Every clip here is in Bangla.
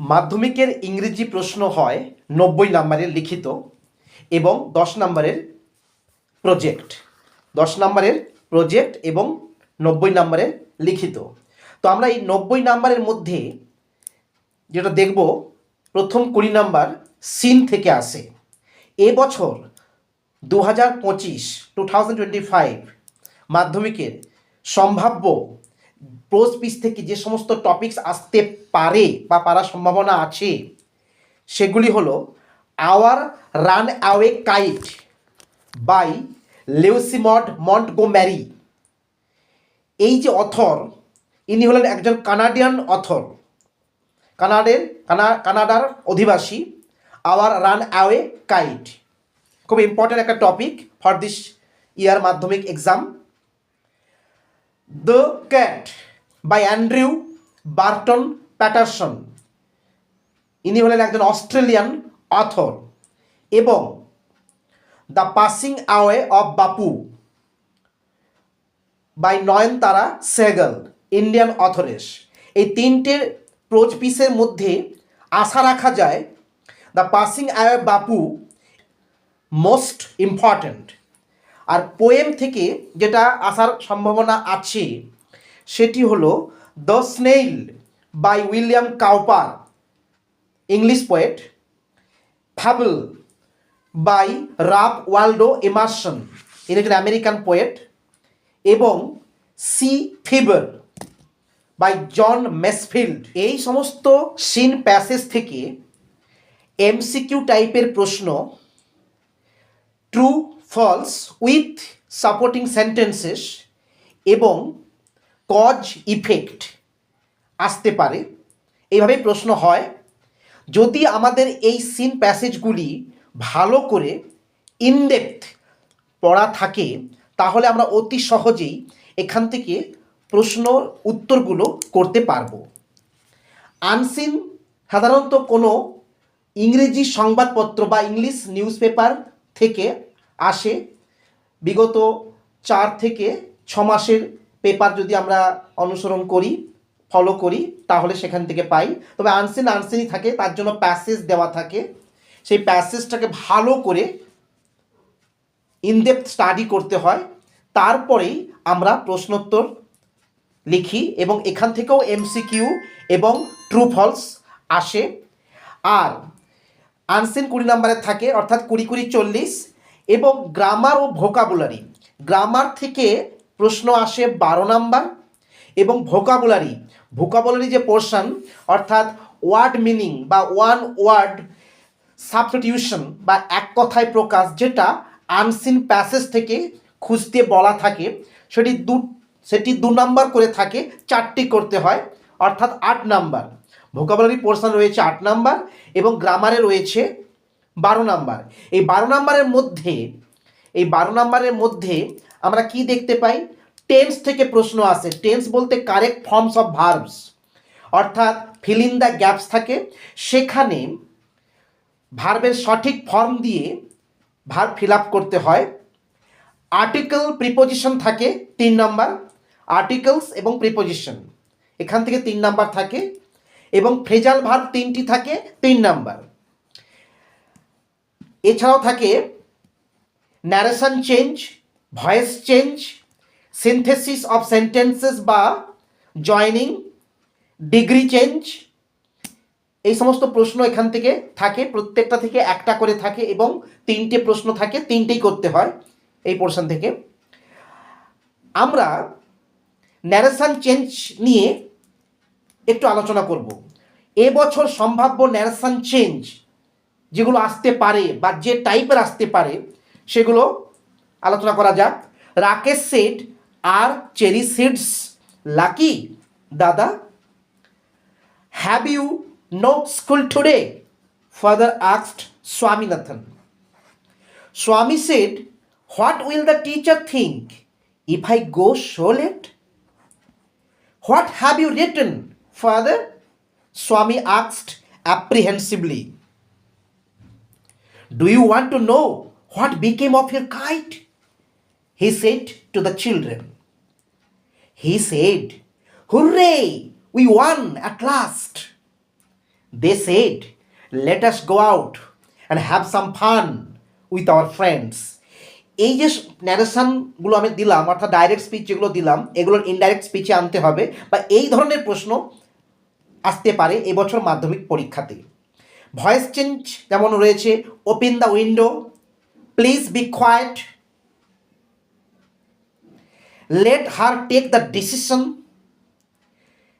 মাধ্যমিকের ইংরেজি প্রশ্ন হয় নব্বই নম্বরের লিখিত এবং দশ নম্বরের প্রজেক্ট দশ নম্বরের প্রজেক্ট এবং নব্বই নম্বরের লিখিত। তো আমরা এই নব্বই নম্বরের মধ্যে যেটা দেখব, প্রথম কুড়ি নাম্বার সিন থেকে আসে। এবছর দু হাজার পঁচিশ, টু থাউজেন্ড টোয়েন্টি ফাইভ মাধ্যমিকের সম্ভাব্য প্রোজ পিস থেকে যে সমস্ত টপিকস আসতে পারে বা পারার সম্ভাবনা আছে, সেগুলি হলো our run away kite by Lucy Maud Montgomery এই যে অথর, ইনি হলেন একজন কানাডিয়ান অথর, কানাডের, কানা, কানাডার অধিবাসী আওয়ার রান অ্যাওয়ে কাইট খুব ইম্পর্ট্যান্ট একটা টপিক ফর দিস ইয়ার মাধ্যমিক exam the cat by Andrew Barton Paterson. ইনি হলেন একজন অস্ট্রেলিয়ান অথর এবং the passing away of Bapu by Nayantara Sahgal, Indian authoress. এই তিনটে প্রোচ পিসের মধ্যে আশা রাখা যায়, the passing away Bapu most important R poem থেকে যেটা আসার সম্ভাবনা আছে, সেটি হলো the snail by William Cowper English poet fable by Ralph Waldo Emerson ইনি একজন আমেরিকান পোয়েট এবং sea fever by John Masefield এই সমস্ত সিন প্যাসেজ থেকে এমসিকিউ টাইপের প্রশ্ন true false with supporting sentences এবং কজ ইফেক্ট আসতে পারে। এইভাবেই প্রশ্ন হয়, যদি আমাদের এই সিন প্যাসেজগুলি ভালো করে ইনডেপথ পড়া থাকে, তাহলে আমরা অতি সহজেই এখান থেকে প্রশ্ন উত্তরগুলো করতে পারব। আনসিন সাধারণত কোনো ইংরেজি সংবাদপত্র বা ইংলিশ নিউজ পেপার থেকে আসে। বিগত চার থেকে ছ মাসের পেপার যদি আমরা অনুসরণ করি ফলো করি, তাহলে সেখান থেকে পাই। তবে আনসিন আনসিনই থাকে, তার জন্য প্যাসেজ দেওয়া থাকে। সেই প্যাসেজটাকে ভালো করে ইনডেপথ স্টাডি করতে হয়। তারপরেই আমরা প্রশ্নোত্তর লিখি এবং এখান থেকেও এমসিকিউ এবং ট্রু ফলস আসে। আর আনসিন কুড়ি নাম্বারে থাকে, অর্থাৎ কুড়ি কুড়ি চল্লিশ এবং গ্রামার ও ভোকাবুলারি গ্রামার থেকে প্রশ্ন আসে বারো নাম্বার এবং ভোকাবুলারি ভোকাবুলারি যে পোর্শন অর্থাৎ ওয়ার্ড মিনিং বা ওয়ান ওয়ার্ড সাবস্টিটিউশন বা এক কথায় প্রকাশ, যেটা আনসিন প্যাসেজ থেকে খুঁজতে বলা থাকে, সেটি দু সেটি দু নাম্বার করে থাকে, চারটি করতে হয়, অর্থাৎ আট নাম্বার। ভোকাবুলারি পোর্শন রয়েছে আট নাম্বার এবং গ্রামারে রয়েছে বারো নাম্বার। এই বারো নাম্বারের মধ্যে, এই বারো নাম্বারের মধ্যে আমরা কি দেখতে পাই? টেন্স থেকে প্রশ্ন আসে। টেন্স বলতে কারেক্ট ফর্মস অফ ভার্বস অর্থাৎ ফিল দ্য গ্যাপস থাকে। সেখানে ভার্বের সঠিক ফর্ম দিয়ে ভার্ব ফিল আপ করতে হয়। আর্টিকেল প্রিপোজিশন থাকে তিন নাম্বার। আর্টিকেলস এবং প্রিপোজিশন এখান থেকে তিন নাম্বার থাকে। এবং ফ্রেজাল ভার্ব তিনটি থাকে তিন নাম্বার। এছাড়াও থাকে narration change voice change synthesis of sentences বা জয়নিং ডিগ্রি চেঞ্জ এই সমস্ত প্রশ্ন এখান থেকে থাকে, প্রত্যেকটা থেকে একটা করে থাকে এবং তিনটে প্রশ্ন থাকে, তিনটেই করতে হয় এই পোর্শন থেকে। আমরা ন্যারেশন চেঞ্জ নিয়ে একটু আলোচনা করব। এবছর সম্ভাব্য ন্যারেশন চেঞ্জ যেগুলো আসতে পারে বা যে টাইপের আসতে পারে, সেগুলো আলোচনা করা যাক। রাকেশ সেট আর চেরি সিডস। লাকি, দাদা। Have you no school today? Father asked Swaminathan. Swami said what will the teacher think if I go so late? What have you written, father? Swami asked apprehensively. Do you want to know what became of your kite? He said to the children. He said, Hooray! We won at last. They said let us go out and have some fun with our friends এই যে ন্যারেশনগুলো আমি দিলাম অর্থাৎ ডাইরেক্ট স্পিচ যেগুলো দিলাম এগুলোর ইনডাইরেক্ট স্পিচে আনতে হবে বা এই ধরনের প্রশ্ন আসতে পারে এবছর মাধ্যমিক পরীক্ষাতে ভয়েস চেঞ্জ যেমন রয়েছে open the window please be quiet let her take the decision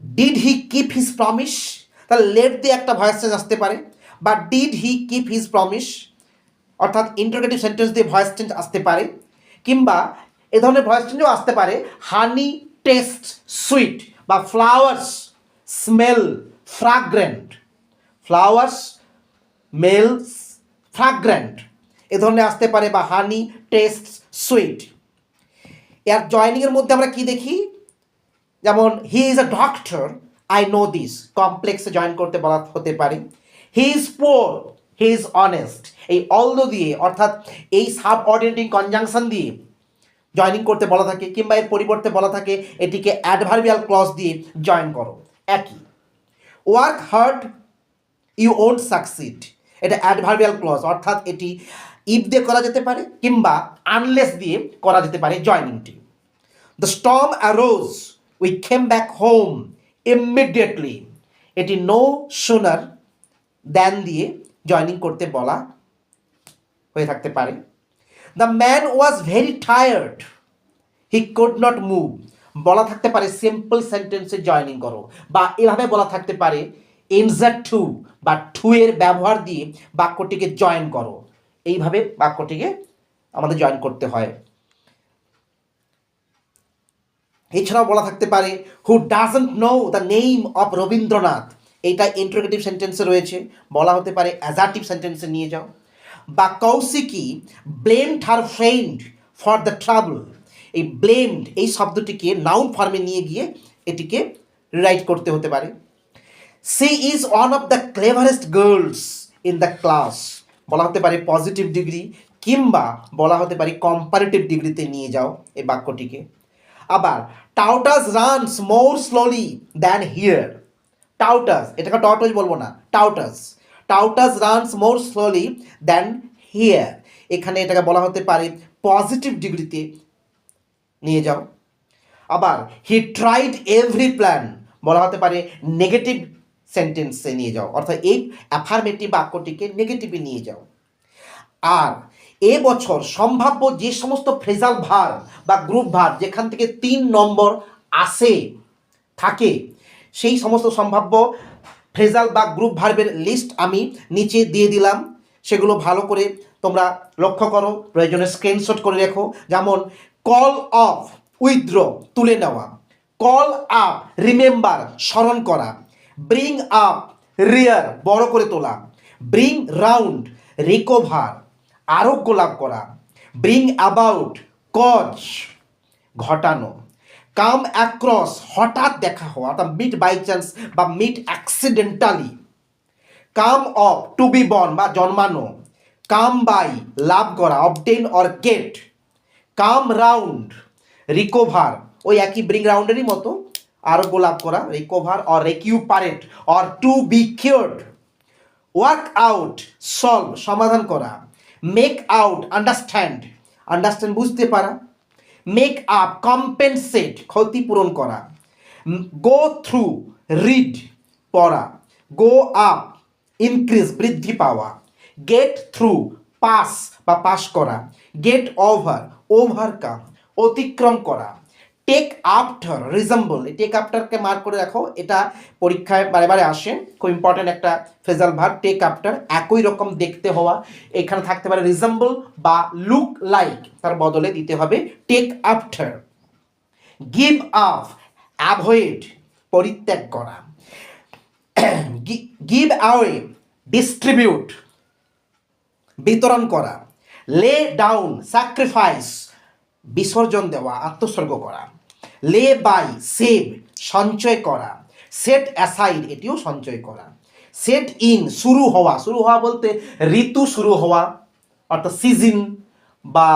did he keep his promise তাহলে লেট দিয়ে একটা ভয়েস চেঞ্জ আসতে পারে বা did he keep his promise অর্থাৎ ইন্টারোগেটিভ সেন্টেন্স দিয়ে ভয়েস চেঞ্জ আসতে পারে, কিংবা এ ধরনের ভয়েস চেঞ্জও আসতে পারে হানি টেস্ট সুইট বা flowers smell fragrant flowers smells fragrant এ ধরনের আসতে পারে বা হানি টেস্ট সুইট এর জয়নিংয়ের মধ্যে আমরা কি দেখি? যেমন he is a doctor I know this কমপ্লেক্সে জয়েন করতে বলা হতে পারে। He is poor he is honest এই অলদো দিয়ে, অর্থাৎ এই সাব অর্ডিনেটিং কনজাংশন দিয়ে জয়নিং করতে বলা থাকে, কিংবা এর পরিবর্তে বলা থাকে, এটিকে অ্যাডভার্বিয়াল ক্লজ দিয়ে জয়েন করো। একই। Work hard you won't succeed এটা অ্যাডভার্বিয়াল ক্লজ অর্থাৎ এটি ইফ দিয়ে করা যেতে পারে কিংবা আনলেস দিয়ে করা যেতে পারে জয়নিংটি the storm arose we came back home immediately এটি নো সুনার দ্যান দিয়ে জয়নিং করতে বলা হয়ে থাকতে পারে। The man was very tired he could not move বলা থাকতে পারে সিম্পল সেন্টেন্সে জয়নিং করো বা এভাবে বলা থাকতে পারে ইনজার টু বা টু এর ব্যবহার দিয়ে বাক্যটিকে জয়েন করো। এইভাবে বাক্যটিকে আমাদের জয়েন করতে হয়। এছাড়াও বলা থাকতে পারে who doesn't know the name of Rabindranath? এইটা ইন্টারোগেটিভ সেন্টেন্সে রয়েছে। বলা হতে পারে অ্যাজার্টিভ সেন্টেন্সে নিয়ে যাও। বা Kaushiki blamed her friend for the trouble এই ব্লেমড এই শব্দটিকে নাউন ফর্মে নিয়ে গিয়ে এটিকে রাইট করতে হতে পারে। She is one of the cleverest girls in the class বলা হতে পারে পজিটিভ ডিগ্রি কিংবা বলা হতে পারে কম্পারেটিভ ডিগ্রিতে নিয়ে যাও এই বাক্যটিকে। আবার tortoise runs more slowly than hare tortoise এটাকে টর্টস বলব না tortoise tortoise runs more slowly than hare এখানে এটাকে বলা হতে পারে পজিটিভ ডিগ্রিতে নিয়ে যাও। আবার হি ট্রাইড এভরি প্ল্যান বলা হতে পারে নেগেটিভ সেন্টেন্সে নিয়ে যাও। অর্থাৎ এই অ্যাফার্মেটিভ বাক্যটিকে নেগেটিভে নিয়ে যাও। আর এ বছর সম্ভাব্য যে সমস্ত ফ্রেজাল ভার বা গ্রুপ ভার যেখান থেকে তিন নম্বর আসে, থাকে, সেই সমস্ত সম্ভাব্য ফ্রেজাল বা গ্রুপ ভার্বের লিস্ট আমি নিচে দিয়ে দিলাম। সেগুলো ভালো করে তোমরা লক্ষ্য করো, প্রয়োজনে স্ক্রিনশট করে রেখো। যেমন কল অফ উইথড্র তুলে নেওয়া। কল আপ রিমেম্বার স্মরণ করা। ব্রিং আপ রিয়ার বড় করে তোলা। ব্রিং রাউন্ড রিকভার আরোগ্য লাভ করা। ব্রিং অ্যাবাউট কজ ঘটানো। কাম অ্যাক্রস হঠাৎ দেখা হওয়া, অর্থাৎ মিট বাই চান্স বা meet accidentally come of to be born বা জন্মানো। কাম বাই লাভ করা obtain or get come round recover ওই একই ব্রিং রাউন্ডেরই মতো। আরোগ্য লাভ করা recover or recuperate or to be cured work out solve সমাধান করা। মেক আউট আন্ডারস্ট্যান্ড আন্ডারস্ট্যান্ড বুঝতে পারা। মেক আপ কম্পেনসেট ক্ষতিপূরণ করা। গো থ্রু রিড পড়া। গো আপ ইনক্রিজ বৃদ্ধি পাওয়া। গেট থ্রু পাস বা পাস করা। গেট ওভার ওভারকাম অতিক্রম করা। টেক আফটার রিজেম্বল এই টেক আফটারকে মার্ক করে রাখো এটা পরীক্ষায় বারে বারে আসে। খুব ইম্পর্টেন্ট একটা ফেজাল ভার টেক আফটার একই রকম দেখতে হওয়া। এখানে থাকতে পারে রিজেম্বল বা লুক লাইক তার বদলে দিতে হবে take after give up avoid পরিত্যাগ করা। গিভ অ্যাওয়ে ডিস্ট্রিবিউট বিতরণ করা। লে ডাউন স্যাক্রিফাইস বিসর্জন দেওয়া, আত্মস্বর্গ করা। লে বাই, সেভ, সঞ্চয় করা। সেট অ্যাসাইড, এটিও সঞ্চয় করা। সেট ইন, শুরু হওয়া। শুরু হওয়া বলতে ঋতু শুরু হওয়া, অর্থাৎ সিজন বা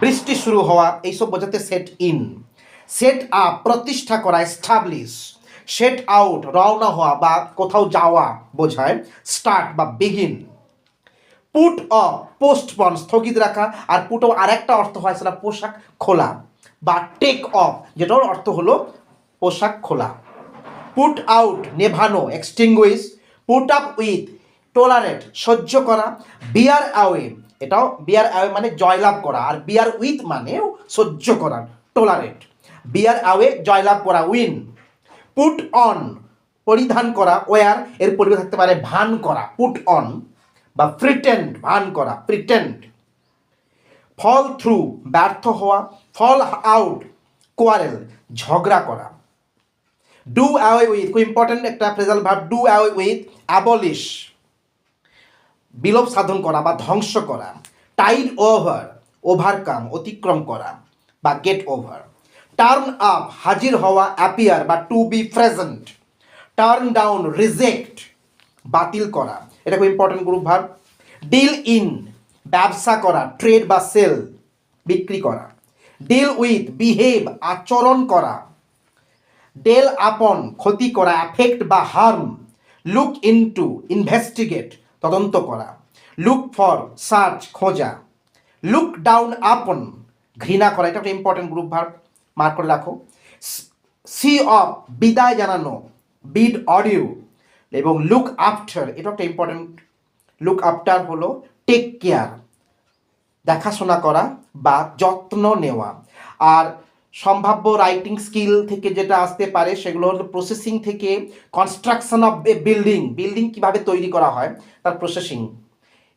বৃষ্টি শুরু হওয়া, এইসব বোঝাতে সেট ইন। সেট আপ, প্রতিষ্ঠা করা, এস্টাবলিশ। সেট আউট, রওনা হওয়া বা কোথাও যাওয়া বোঝায়। স্টার্ট বা বিগিন। পুট অফ পোস্টপন স্থগিত রাখা আর পুট অফ আরেকটা অর্থ হয় সেটা পোশাক খোলা বা টেক অফ যেটার অর্থ হলো পোশাক খোলা। Put out নেভানো extinguish put up with tolerate সহ্য করা বিয়ার আওয়ে এটাও বিয়ার আওয়ে মানে জয়লাভ করা আর বিয়ার উইথ মানেও সহ্য করা টলারেট বিয়ার আওয়ে জয়লাভ করা উইন পুট অন পরিধান করা ওয়ার এর পরিবে থাকতে পারে ভান করা পুট অন বা প্রিটেন্ড ভান করা প্রিটেন্ড ফল থ্রু ব্যর্থ হওয়া ফল আউট কোয়ারেল ঝগড়া করা. ডু অ্যাওয়ে উইথ খুব ইম্পর্টেন্ট একটা ফ্রেজাল ভাব ডু অ্যাওয়ে উইথ অ্যাবলিশ বিলোপ সাধন করা বা ধ্বংস করা টাইড ওভার ওভারকাম অতিক্রম করা বা গেট ওভার টার্ন আপ হাজির হওয়া অ্যাপিয়ার বা to be present turn down reject বাতিল করা। এটা খুব important group verb deal in ব্যবসা করা ট্রেড বা সেল বিক্রি করা। ডিল উইথ বিহেভ আচরণ করা। ডেল আপন ক্ষতি করা অ্যাফেক্ট বা হার্ম লুক ইনটু ইনভেস্টিগেট তদন্ত করা। লুক ফর সার্চ খোঁজা। লুক ডাউন আপন ঘৃণা করা, এটা একটা ইম্পর্টেন্ট গ্রুপ ভার্ব মার্ক করে রাখো। সি অফ বিদায় জানানো বিড অডিও এবং লুক আফটার এটা একটা ইম্পর্টেন্ট লুক আফটার হলো টেক কেয়ার দেখাশোনা করা বা যত্ন নেওয়া। আর সম্ভাব্য রাইটিং স্কিল থেকে যেটা আসতে পারে সেগুলো হলো প্রসেসিং থেকে construction of a building building কীভাবে তৈরি করা হয়, তার প্রসেসিং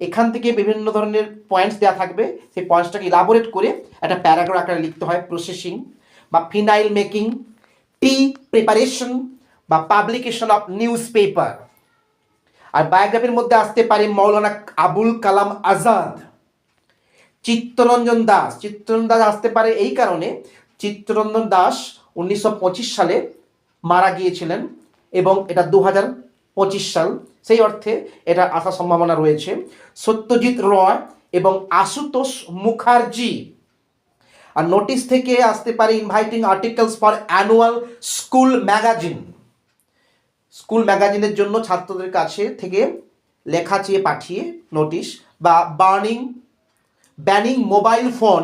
এখান থেকে বিভিন্ন ধরনের পয়েন্টস দেওয়া থাকবে, সেই পয়েন্টসটাকে ইলাবোরেট করে একটা প্যারাগ্রাফ আকারে লিখতে হয় প্রসেসিং বা ফিনাইল মেকিং টি প্রিপারেশন বা পাবলিকেশন অফ নিউজ পেপার আর বায়োগ্রাফির মধ্যে আসতে পারে মৌলানা আবুল কালাম আজাদ, চিত্তরঞ্জন দাস। চিত্তরঞ্জন দাস আসতে পারে এই কারণে চিত্তরঞ্জন দাস উনিশশো পঁচিশ সালে মারা গিয়েছিলেন এবং এটা দু পঁচিশ সাল। সেই অর্থে এটা আসার সম্ভাবনা রয়েছে। সত্যজিৎ রয় এবং আশুতোষ মুখার্জি। আর নোটিশ থেকে আসতে পারে inviting articles for annual school magazine school ম্যাগাজিনের জন্য ছাত্রদের কাছে থেকে লেখা চেয়ে পাঠিয়ে নোটিশ বা burning, banning mobile phone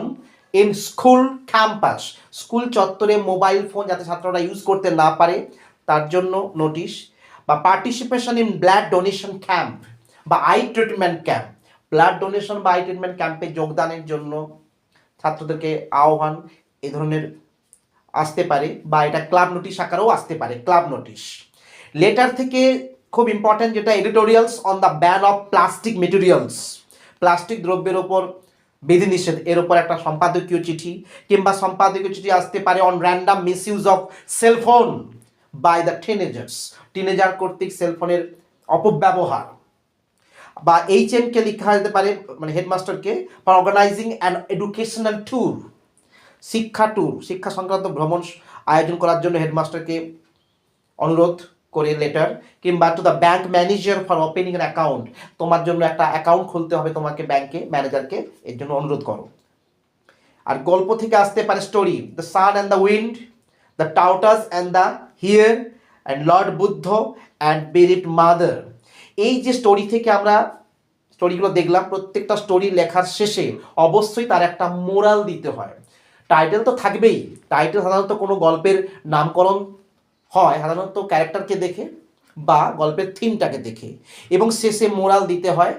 in school campus. School চত্বরে মোবাইল ফোন যাতে ছাত্ররা ইউজ করতে না পারে, তার জন্য নোটিশ বা participation in blood donation camp বা eye treatment camp. Blood donation বা আই ট্রিটমেন্ট ক্যাম্পে যোগদানের জন্য ছাত্রদেরকে আহ্বান, এ ধরনের আসতে পারে বা এটা ক্লাব নোটিশ আকারেও আসতে পারে, ক্লাব নোটিশ। লেটার থেকে খুব ইম্পর্ট্যান্ট যেটা editorials on the ban of plastic materials plastic দ্রব্যের ওপর বিধিনিষেধ, এর ওপর একটা সম্পাদকীয় চিঠি, কিংবা সম্পাদকীয় চিঠি আসতে পারে on random misuse of cellphone by the teenagers teenager কর্তৃক সেলফোনের অপব্যবহার. বা এইচ এমকে লেখা যেতে পারে মানে হেডমাস্টারকে for organising an educational tour শিক্ষা ট্যুর শিক্ষা সংক্রান্ত ভ্রমণ আয়োজন করার জন্য হেডমাস্টারকে অনুরোধ। করে লেটার কিংবা to the bank manager for opening an account তোমার জন্য একটা অ্যাকাউন্ট খুলতে হবে তোমাকে ব্যাংকে ম্যানেজারকে এর জন্য অনুরোধ করো। আর গল্প থেকে আসতে পারে story the sun and the wind the tortoise and the hare and lord Buddha and bereaved mother এই যে স্টোরি থেকে আমরা স্টোরিগুলো দেখলাম, প্রত্যেকটা স্টোরি লেখার শেষে অবশ্যই তার একটা মোরাল দিতে হয়। টাইটেল তো থাকবেই। টাইটেল সাধারণত কোনো গল্পের নামকরণ হয় সাধারণত ক্যারেক্টারকে দেখে বা গল্পের থিমটাকে দেখে। এবং শেষে মোরাল দিতে হয়,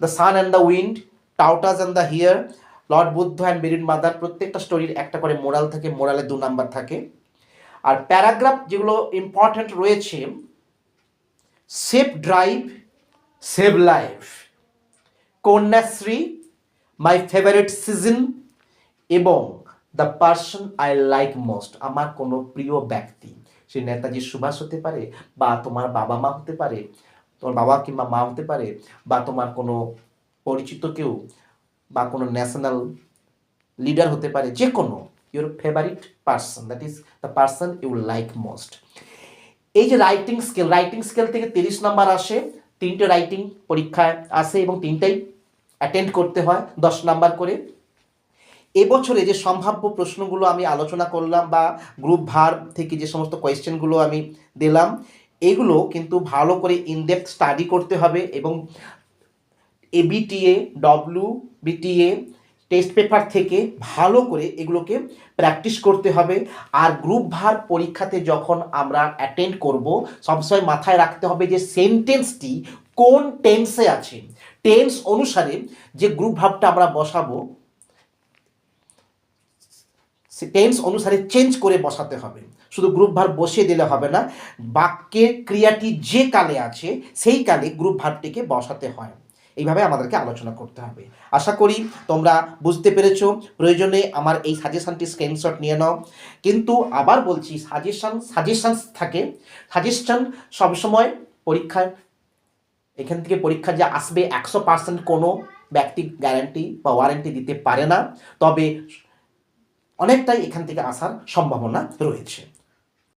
the sun and the wind tortoise and the hare lord Buddha and bereaved mother প্রত্যেকটা স্টোরির একটা করে মোরাল থাকে, মোরালে দু নাম্বার থাকে। আর প্যারাগ্রাফ যেগুলো ইম্পর্ট্যান্ট রয়েছে safe drive save life Kanyashree my favourite season এবং the person I like most আমার কোনো প্রিয় ব্যক্তি। সে নেতাজি সুভাষ হতে পারে বা তোমার বাবা মা হতে পারে, তোমার বাবা কিংবা মা হতে পারে বা তোমার কোনো পরিচিত কেউ বা কোনো ন্যাশনাল লিডার হতে পারে, যে কোনো your favourite person that is the person you like most এই যে রাইটিং স্কেল রাইটিং স্কেল থেকে তিরিশ নাম্বার আসে, তিনটে রাইটিং পরীক্ষায় আসে এবং তিনটেই অ্যাটেন্ড করতে হয়, দশ নাম্বার করে। এবছরে যে সম্ভাব্য প্রশ্নগুলো আমি আলোচনা করলাম বা গ্রুপ ভার থেকে যে সমস্ত কোয়েশ্চেনগুলো আমি দিলাম, এগুলো কিন্তু ভালো করে ইনডেপথ স্টাডি করতে হবে এবং ABTA W BTA test paper থেকে ভালো করে এগুলোকে প্র্যাকটিস করতে হবে। আর গ্রুপ ভার পরীক্ষাতে যখন আমরা অ্যাটেন্ড করব, সবসময় মাথায় রাখতে হবে যে সেন্টেন্সটি কোন টেন্সে আছে। টেন্স অনুসারে যে গ্রুপ ভাবটা আমরা বসাবো টেন্স অনুসারে চেঞ্জ করে বসাতে হবে। শুধু গ্রুপ ভার বসিয়ে দিলে হবে না বাক্যের ক্রিয়াটি যে কালে আছে, সেই কালে গ্রুপ ভারটিকে বসাতে হয়। এইভাবে আমাদেরকে আলোচনা করতে হবে। আশা করি তোমরা বুঝতে পেরেছ, প্রয়োজনে আমার এই সাজেশানটি স্ক্রিনশট নিয়ে নাও। কিন্তু আবার বলছি সাজেশান সাজেশানস থাকে। সাজেশান সবসময় পরীক্ষায় এখান থেকে পরীক্ষা যে আসবে একশো পার্সেন্ট কোনো ব্যক্তি গ্যারান্টি বা ওয়ারেন্টি দিতে পারে না। তবে অনেকটাই এখান থেকে আসার সম্ভাবনা রয়েছে।